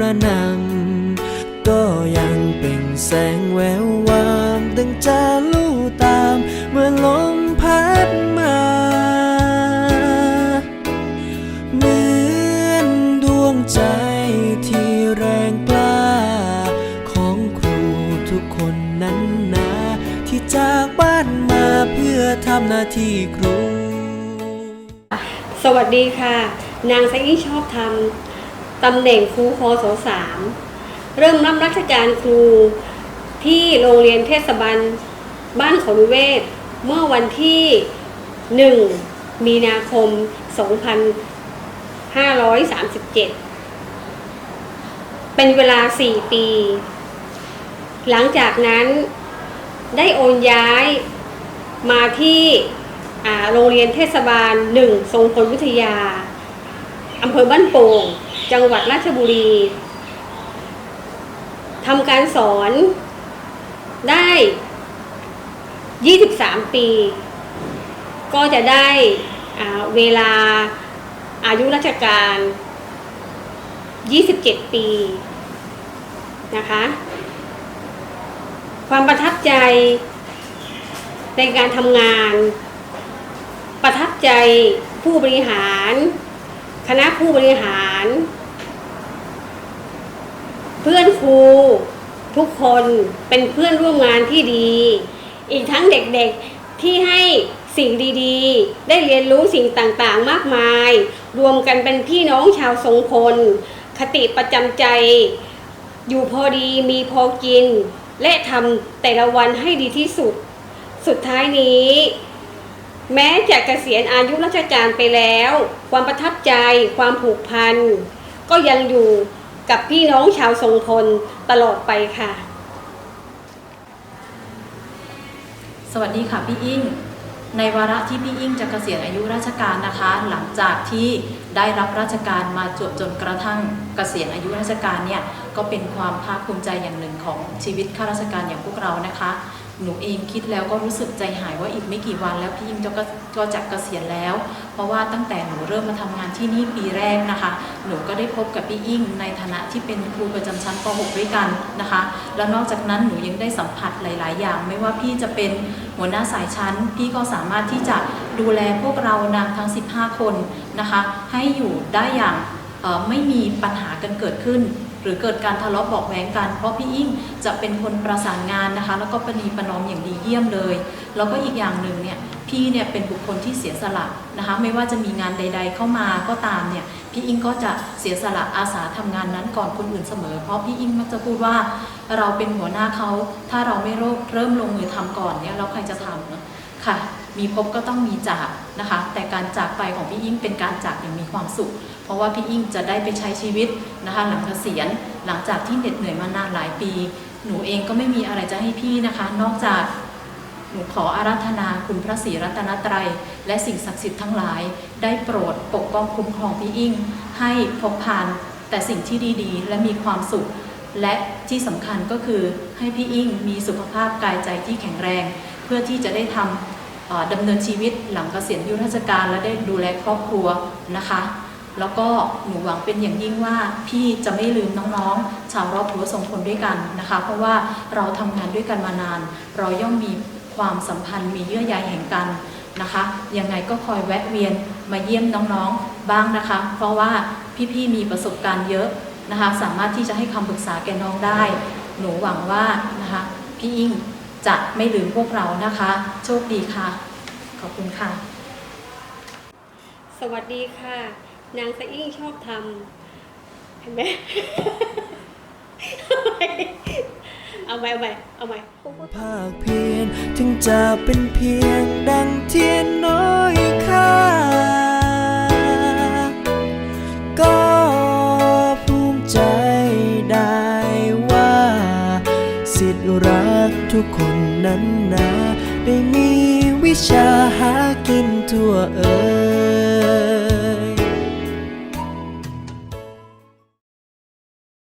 ระนำก็ยังเป็นแสงแวววามดังจะลู่ตามเมื่อลมพัดมา เหมือนดวงใจที่แรงกล้า ของครูทุกคนนั้นนะที่จากบ้านมาเพื่อทำหน้าที่ครู สวัสดีค่ะ นางไซอี้ชอบทำ ตำแหน่งครูคศสามเริ่มรับราชการครูที่โรงเรียนเทศบาลบ้านเขานิเวศ เมื่อวันที่ 1 มีนาคม 2537 เป็นเวลา 4 ปี หลังจากนั้นได้โอนย้ายมาที่โรงเรียนเทศบาลหนึ่งทรงพลวิทยาอำเภอบ้านโป่ง จังหวัดราชบุรีทำการสอนได้ 23 ปี ก็จะได้เวลาอายุราชการ 27 ปีนะคะ ความประทับใจในการทำงาน ประทับใจผู้บริหาร คณะผู้บริหาร เพื่อนครูทุกคนเป็นเพื่อนร่วมงานที่ดี อีกทั้งเด็กๆที่ให้สิ่งดีๆ ได้เรียนรู้สิ่งต่างๆมากมาย รวมกันเป็นพี่น้องชาวทรงพล คติประจำใจ อยู่พอดีมีพอกิน และทำแต่ละวันให้ดีที่สุด สุดท้ายนี้ แม้จะเกษียณอายุราชการไปแล้ว ความประทับใจ ความผูกพัน ก็ยังอยู่ กับพี่น้องชาวทรงทนตลอดไปค่ะ สวัสดีค่ะพี่อิงในวาระที่พี่อิงจะเกษียณอายุราชการนะคะ หลังจากที่ได้รับราชการมาจวบจนกระทั่งเกษียณอายุราชการเนี่ยก็เป็นความภาคภูมิใจอย่างหนึ่งของชีวิตข้าราชการอย่างพวกเรานะคะ หนูเองคิดแล้วก็รู้สึกใจหายว่าอีกไม่กี่วันแล้วพี่อิ่งจะก็ก็จะเกษียณแล้ว เพราะว่าตั้งแต่หนูเริ่มมาทำงานที่นี่ปีแรกนะคะ หนูก็ได้พบกับพี่อิ่งในฐานะที่เป็นครูประจำชั้นป .6 ด้วยกันนะคะ แล้วนอกจากนั้นหนูยังได้สัมผัสหลาย ๆ อย่าง ไม่ว่าพี่จะเป็นหัวหน้าสายชั้น พี่ก็สามารถที่จะดูแลพวกเรานางทั้ง 15 คนนะคะ ให้อยู่ได้อย่างไม่มีปัญหากันเกิดขึ้น หรือเกิดการทะเลาะเบาะแว้งกัน เพราะพี่อิ่งจะเป็นคนประสานงานนะคะ แล้วก็ประนีประนอมอย่างดีเยี่ยมเลย แล้วก็อีกอย่างหนึ่งเนี่ยพี่เนี่ยเป็นบุคคลที่เสียสละนะคะไม่ว่าจะมีงานใด ๆ เข้ามาก็ตามเนี่ยพี่อิงก็จะเสียสละอาสาทำงานนั้นก่อนคนอื่นเสมอ เพราะพี่อิงมักจะพูดว่าเราเป็นหัวหน้าเขาถ้าเราไม่เริ่มลงมือทำก่อนเนี่ยเราใครจะทำเนอะค่ะ มีพบก็ต้องมีจากนะคะ แต่การจากไปของพี่อิงเป็นการจากอย่างมีความสุข เพราะว่าพี่อิงจะได้ไปใช้ชีวิตนะคะ หลังเกษียณหลังจากที่เหน็ดเหนื่อยมานานหลายปี หนูเองก็ไม่มีอะไรจะให้พี่นะคะ นอกจากหนูขออาราธนาคุณพระศรีรัตนตรัย และสิ่งศักดิ์สิทธิ์ทั้งหลาย ได้โปรดปกป้องคุ้มครองพี่อิงให้พบผ่านแต่สิ่งที่ดีๆ และมีความสุข และที่สำคัญก็คือให้พี่อิงมีสุขภาพกายใจที่แข็งแรง เพื่อที่จะได้ทำ ดำเนินชีวิตหลังเกษียณอายุราชการและได้ดูแลครอบครัวนะคะ แล้วก็หนูหวังเป็นอย่างยิ่งว่าพี่จะไม่ลืมน้องๆ ชาวรอบรั้วทรงพลด้วยกันนะคะ เพราะว่าเราทำงานด้วยกันมานาน เราย่อมมีความสัมพันธ์มีเยื่อใยแห่งกันนะคะยังไงก็คอยแวะเวียนมาเยี่ยมน้องๆบ้างนะคะ เพราะว่าพี่ๆมีประสบการณ์เยอะนะคะ สามารถที่จะให้คำปรึกษาแก่น้องได้ หนูหวังว่านะคะพี่อิง จะไม่ลืมพวกเรานะคะ โชคดีค่ะ ขอบคุณค่ะ สวัสดีค่ะ นางสะอิ่งชอบทำเห็นไหม เอาใหม่เอาใหม่เอาใหม่ภาคเพียรถึงจะเป็นเพียงดังเทียนน้อย ทุกคนนั้นนะได้มีวิชาหากินทั่วเอ่ย